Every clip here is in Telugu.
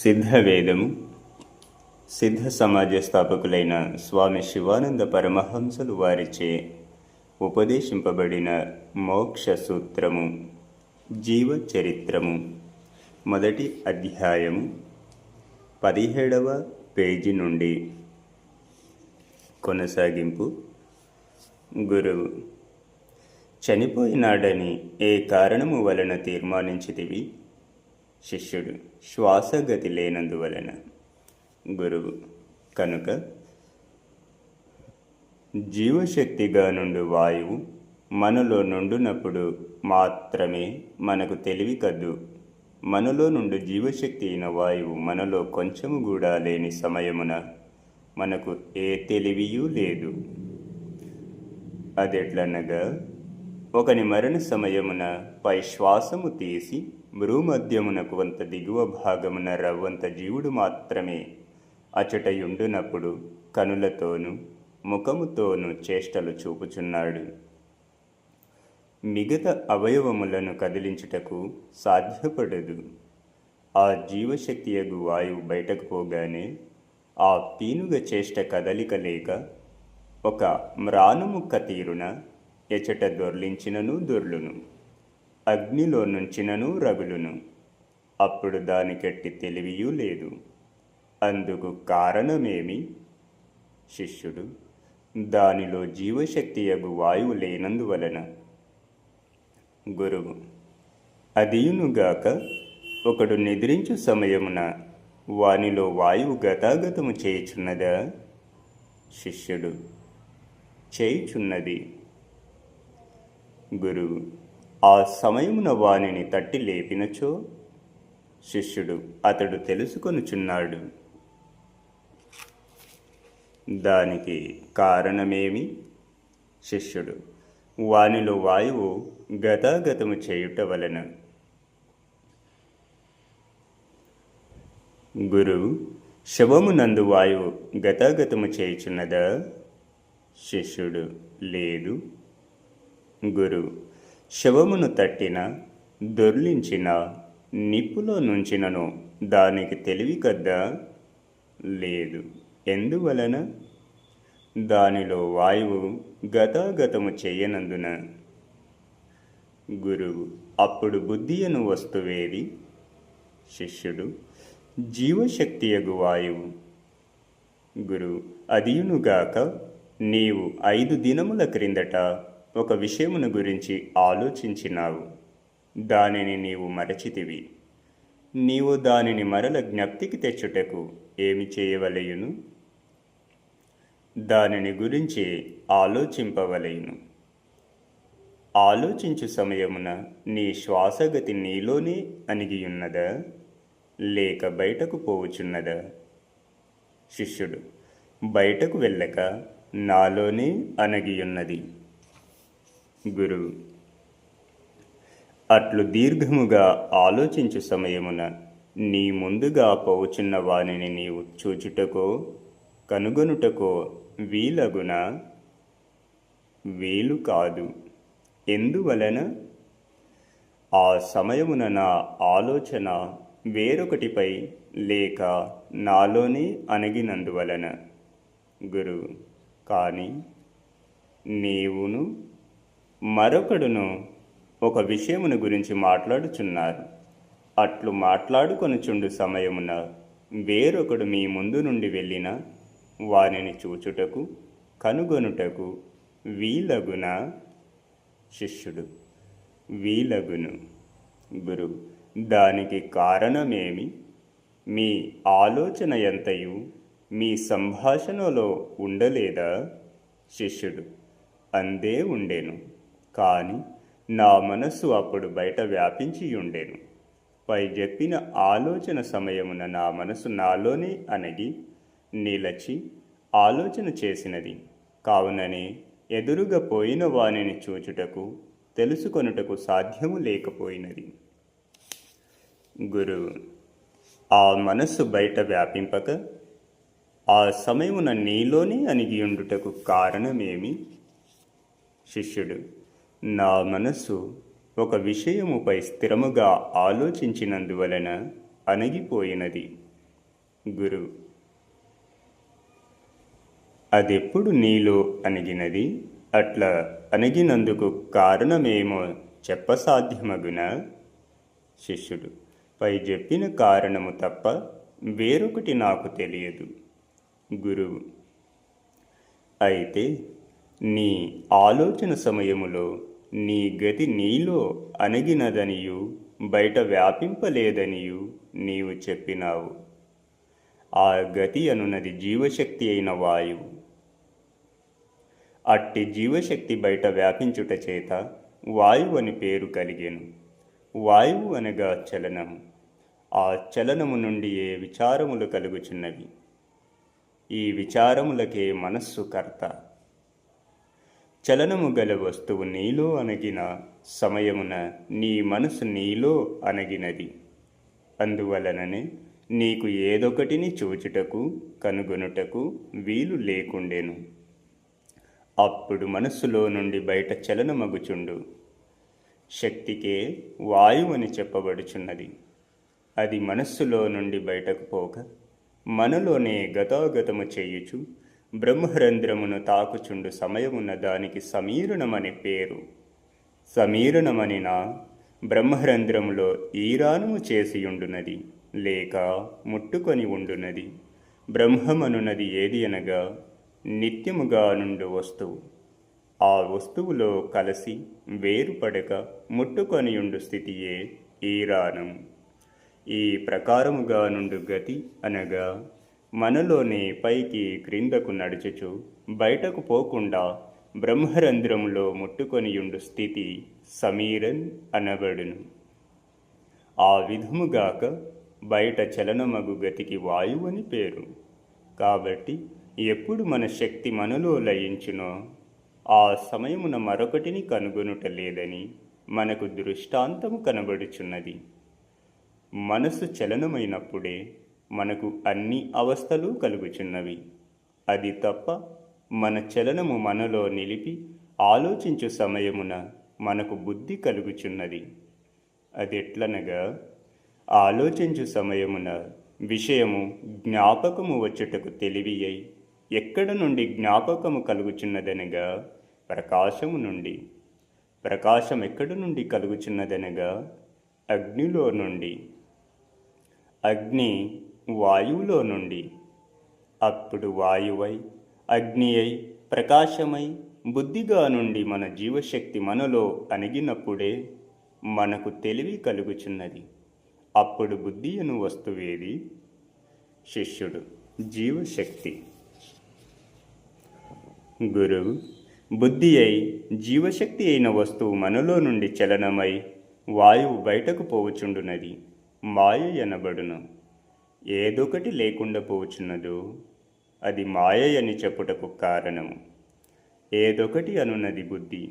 సిద్ధవేదము. సిద్ధ సమాజ స్థాపకులైన స్వామి శివానంద పరమహంసలు వారిచే ఉపదేశింపబడిన మోక్ష సూత్రము జీవ చరిత్రము. మొదటి అధ్యాయము పదిహేడవ పేజీ నుండి కొనసాగింపు. గురువు చనిపోయినాడని ఏ కారణము వలన తీర్మానించితివి? శిష్యుడు శ్వాసగతి లేనందువలన గురువు కనుక జీవశక్తిగా నుండి వాయువు మనలో నుండునప్పుడు మాత్రమే మనకు తెలివి కద్దు మనలో నుండి జీవశక్తి అయిన వాయువు మనలో కొంచెము కూడా లేని సమయమున మనకు ఏ తెలివియూ లేదు. అదెట్లనగా ఒకని మరణ సమయమున పై శ్వాసము తీసి భ్రూమధ్యమునకు వంత దిగువ భాగమున రవ్వంత జీవుడు మాత్రమే. అచటయుండునప్పుడు కనులతోనూ ముఖముతోనూ చేష్టలు చూపుచున్నాడు. మిగతా అవయవములను కదిలించుటకు సాధ్యపడదు. ఆ జీవశక్తియగు వాయువు బయటకు పోగానే ఆ పీనుగ చేష్ట కదలిక లేక ఒక మ్రానుముక్క తీరున ఎచట దొర్లించినను దొర్లును. అగ్నిలో నుంచినను రగులును. అప్పుడు దానికెట్టి తెలివియూ లేదు. అందుకు కారణమేమి? శిష్యుడు దానిలో జీవశక్తి అగు వాయువు లేనందువలన. గురువు అదియునుగాక ఒకడు నిద్రించు సమయమున వానిలో వాయువు గతాగతము చేయుచున్నదా? శిష్యుడు చేయుచున్నది. గురువు ఆ సమయమున వానిని తట్టి లేపినచో శిష్యుడు అతడు తెలుసుకొనుచున్నాడు. దానికి కారణమేమి? శిష్యుడు వానిలో వాయువు గతాగతము చేయుట వలన. గురువు శవమునందు వాయువు గతాగతము చేయుచున్నదా? శిష్యుడు లేదు. గురువు శవమును తట్టిన దొర్లించిన నిప్పులో నుంచినను దానికి తెలివి కద్దా లేదు. ఎందువలన? దానిలో వాయువు గతాగతము చేయనందున. గురువు అప్పుడు బుద్ధియను వస్తువేది? శిష్యుడు జీవశక్తియగు వాయువు. గురువు అదియునుగాక నీవు ఐదు దినముల క్రిందట ఒక విషయమును గురించి ఆలోచించినావు. దానిని నీవు మరచితివి. నీవు దానిని మరల జ్ఞప్తికి తెచ్చుటకు ఏమి చేయవలయును? దానిని గురించి ఆలోచింపవలయును. ఆలోచించు సమయమున నీ శ్వాసగతి నీలోనే అణిగియున్నదా? లేక బయటకు పోవుచున్నదా? శిష్యుడు బయటకు వెళ్ళక నాలోనే అణగియున్నది. గురువు. అట్లు దీర్ఘముగా ఆలోచించు సమయమున నీ ముందుగా పోవుచున్న వానిని నీవు చూచుటకో కనుగొనుటకో వీలగున? వీలు కాదు. ఎందువలన? ఆ సమయమున నా ఆలోచన వేరొకటిపై లేక నాలోనే అణగినందువలన. గురు కానీ నీవును మరొకడును ఒక విషయమును గురించి మాట్లాడుచున్నారు. అట్లు మాట్లాడుకొనుచుండు సమయమున వేరొకడు మీ ముందు నుండి వెళ్ళిన వారిని చూచుటకు కనుగొనుటకు వీలగున? శిష్యుడు వీలగును. గురు దానికి కారణమేమి? మీ ఆలోచన ఎంతయు? మీ సంభాషణలో ఉండలేదా? శిష్యుడు అందే ఉండేను. కానీ నా మనస్సు అప్పుడు బయట వ్యాపించి ఉండేను పై చెప్పిన ఆలోచన సమయమున నా మనసు నాలోనే అనగి నిలచి ఆలోచన చేసినది. కావుననే ఎదురుగా పోయిన వానిని చూచుటకు తెలుసుకొనుటకు సాధ్యము లేకపోయినది. గురువు ఆ మనస్సు బయట వ్యాపింపక ఆ సమయమున నీలోనే అణిగియుండుటకు కారణమేమి? శిష్యుడు నా మనస్సు ఒక విషయముపై స్థిరముగా ఆలోచించినందువలన అణగిపోయినది. గురువు అదెప్పుడు నీలో అణిగినది? అట్లా అణిగినందుకు కారణమేమో చెప్పసాధ్యమగున? శిష్యుడు పై చెప్పిన కారణము తప్ప వేరొకటి నాకు తెలియదు. గురువు అయితే నీ ఆలోచన సమయములో నీ గతి నీలో అణగినదనియు బయట వ్యాపింపలేదనియు నీవు చెప్పినావు. ఆ గతి అనున్నది జీవశక్తి అయిన వాయువు. అట్టి జీవశక్తి బయట వ్యాపించుట చేత వాయువు అని పేరు కలిగెను. వాయువు అనగా చలనము. ఆ చలనము నుండి ఏ విచారములు కలుగుచున్నవి? ఈ విచారములకే మనస్సు కర్త. చలనము గల వస్తువు నీలో అనగిన సమయమున నీ మనసు నీలో అనగినది అందువలననే నీకు ఏదొకటిని చూచుటకు కనుగొనుటకు వీలు లేకుండెను. అప్పుడు మనస్సులో నుండి బయట చలనమగుచుండు శక్తికే వాయువు అని చెప్పబడుచున్నది. అది మనస్సులో నుండి బయటకు పోక మనలోనే గతాగతము చేయుచు బ్రహ్మరంధ్రమును తాకుచుండు సమయమున్న దానికి సమీరణమని పేరు. సమీరణమనిన బ్రహ్మరంధ్రములో ఈరానము చేసియుండునది లేక ముట్టుకొని ఉండునది. బ్రహ్మమనున్నది ఏది అనగా నిత్యముగా నుండు వస్తువు. ఆ వస్తువులో కలసి వేరుపడక ముట్టుకొనియుండు స్థితియే ఈరానం. ఈ ప్రకారముగా నుండు గతి అనగా మనలోనే పైకి క్రిందకు నడుచుచు బయటకు పోకుండా బ్రహ్మరంధ్రంలో ముట్టుకొనియుండు స్థితి సమీరన్ అనబడును. ఆ విధముగాక బయట చలనమగు గతికి వాయువు అని పేరు. కాబట్టి ఎప్పుడు మన శక్తి మనలో లయించునో ఆ సమయమున మరొకటిని కనుగొనుట లేదని మనకు దృష్టాంతము కనబడుచున్నది. మనసు చలనమైనప్పుడే మనకు అన్ని అవస్థలు కలుగుచున్నవి. అది తప్ప మన చలనము మనలో నిలిపి ఆలోచించు సమయమున మనకు బుద్ధి కలుగుచున్నది. అదెట్లనగా ఆలోచించు సమయమున విషయము జ్ఞాపకము వచ్చుటకు తెలివి అయి ఎక్కడ నుండి జ్ఞాపకము కలుగుచున్నదనగా ప్రకాశము నుండి. ప్రకాశం ఎక్కడి నుండి కలుగుచున్నదనగా అగ్నిలో నుండి. అగ్ని వాయువులో నుండి. అప్పుడు వాయువై అగ్ని అయి ప్రకాశమై బుద్ధిగా నుండి మన జీవశక్తి మనలో అణిగినప్పుడే మనకు తెలివి కలుగుచున్నది. అప్పుడు బుద్ధి అను వస్తువేది? శిష్యుడు జీవశక్తి. గురువు బుద్ధి అయి జీవశక్తి అయిన వస్తువు మనలో నుండి చలనమై వాయువు బయటకు పోవుచుండునది. మాయ ఎనబడును. ఏదొకటి లేకుండా పోచున్నదో అది మాయ అని చెప్పుటకు కారణము. ఏదొకటి అనున్నది బుద్ధి.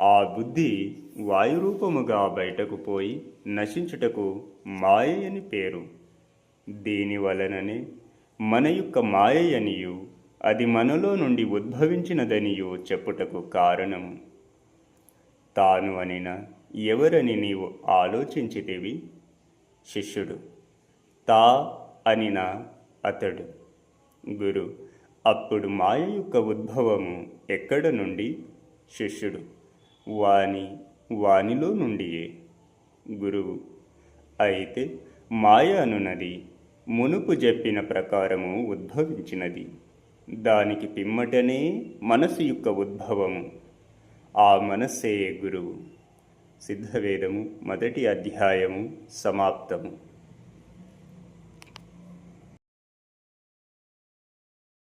ఆ బుద్ధి వాయురూపముగా బయటకు పోయి నశించుటకు మాయ అని పేరు. దీని వలననే మన యొక్క మాయయనియు అది మనలో నుండి ఉద్భవించినదనియు చెప్పుటకు కారణము. తాను అనిన ఎవరని నీవు ఆలోచించితివి? శిష్యుడు తా అనిన అతడు. గురు అప్పుడు మాయ యొక్క ఉద్భవము ఎక్కడ నుండి? శిష్యుడు వాని వానిలో నుండియే. గురువు అయితే మాయ అనునది మునుపు చెప్పిన ప్రకారము ఉద్భవించినది. దానికి పిమ్మటనే మనసు యొక్క ఉద్భవము. ఆ మనస్సే గురువు. సిద్ధవేదము మొదటి అధ్యాయము సమాప్తము.